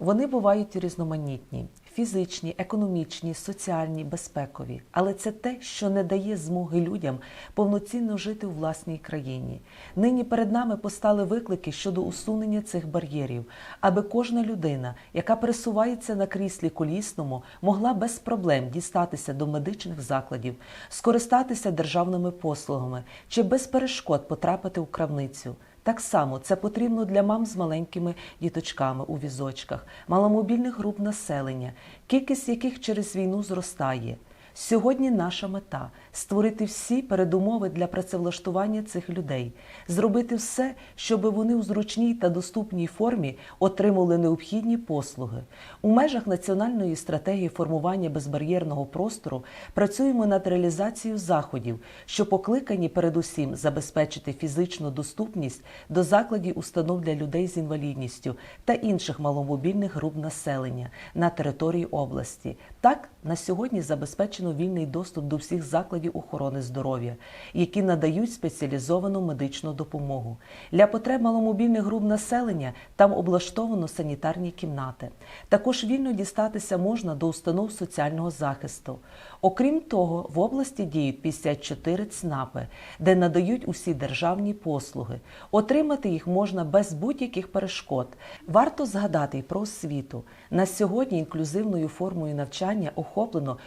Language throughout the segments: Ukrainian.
Вони бувають різноманітні: фізичні, економічні, соціальні, безпекові. Але це те, що не дає змоги людям повноцінно жити у власній країні. Нині перед нами постали виклики щодо усунення цих бар'єрів, аби кожна людина, яка пересувається на кріслі колісному, могла без проблем дістатися до медичних закладів, скористатися державними послугами чи без перешкод потрапити у крамницю. Так само це потрібно для мам з маленькими діточками у візочках, маломобільних груп населення, кількість яких через війну зростає. Сьогодні наша мета створити всі передумови для працевлаштування цих людей, зробити все, щоб вони у зручній та доступній формі отримали необхідні послуги. У межах національної стратегії формування безбар'єрного простору працюємо над реалізацією заходів, що покликані передусім забезпечити фізичну доступність до закладів установ для людей з інвалідністю та інших маломобільних груп населення на території області. Так на сьогодні забезпечено вільний доступ до всіх закладів охорони здоров'я, які надають спеціалізовану медичну допомогу. Для потреб маломобільних груп населення там облаштовано санітарні кімнати. Також вільно дістатися можна до установ соціального захисту. Окрім того, в області діють 54 ЦНАПи, де надають усі державні послуги. Отримати їх можна без будь-яких перешкод. Варто згадати й про освіту. На сьогодні інклюзивною формою навчання охоплено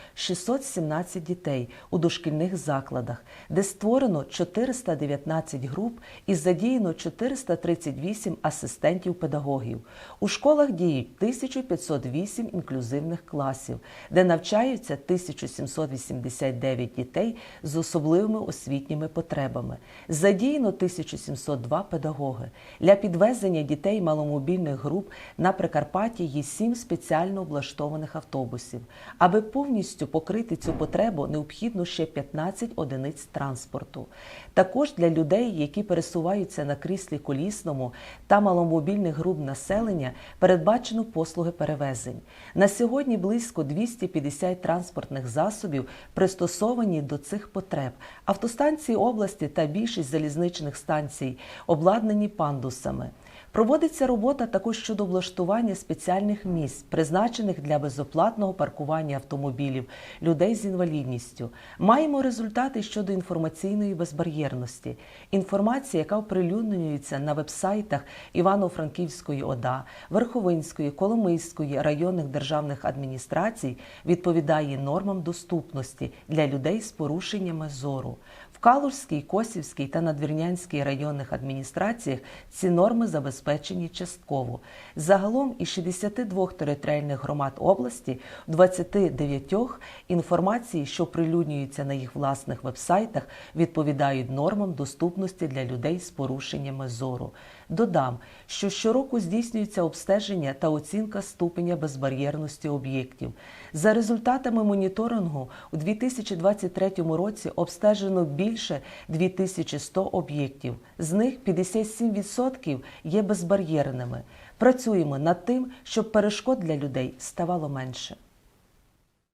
617 дітей у дошкільних закладах, де створено 419 груп і задіяно 438 асистентів педагогів. У школах діють 1508 інклюзивних класів, де навчаються 1789 дітей з особливими освітніми потребами. Задіяно 1702 педагоги. Для підвезення дітей маломобільних груп на Прикарпатті є 7 спеціально облаштованих автобусів. Аби повністю покрити цю потребу, необхідно ще 15 одиниць транспорту. Також для людей, які пересуваються на кріслі колісному та маломобільних груп населення, передбачено послуги перевезень. На сьогодні близько 250 транспортних засобів пристосовані до цих потреб. Автостанції області та більшість залізничних станцій обладнані пандусами. Проводиться робота також щодо облаштування спеціальних місць, призначених для безоплатного паркування автомобілів людей з інвалідністю. Маємо результати щодо інформаційної безбар'єрності. Інформація, яка оприлюднюється на вебсайтах Івано-Франківської ОДА, Верховинської, Коломийської районних державних адміністрацій, відповідає нормам доступності для людей з порушеннями зору. В Калужській, Косівській та Надвірнянській районних адміністраціях ці норми забезпечені частково. Загалом із 62 територіальних громад області, в 29 інформації, що прилюднюються на їх власних вебсайтах, відповідають нормам доступності для людей з порушеннями зору. Додам, що щороку здійснюється обстеження та оцінка ступеня безбар'єрності об'єктів. За результатами моніторингу у 2023 році обстежено більше 2100 об'єктів. З них 57% є безбар'єрними. Працюємо над тим, щоб перешкод для людей ставало менше.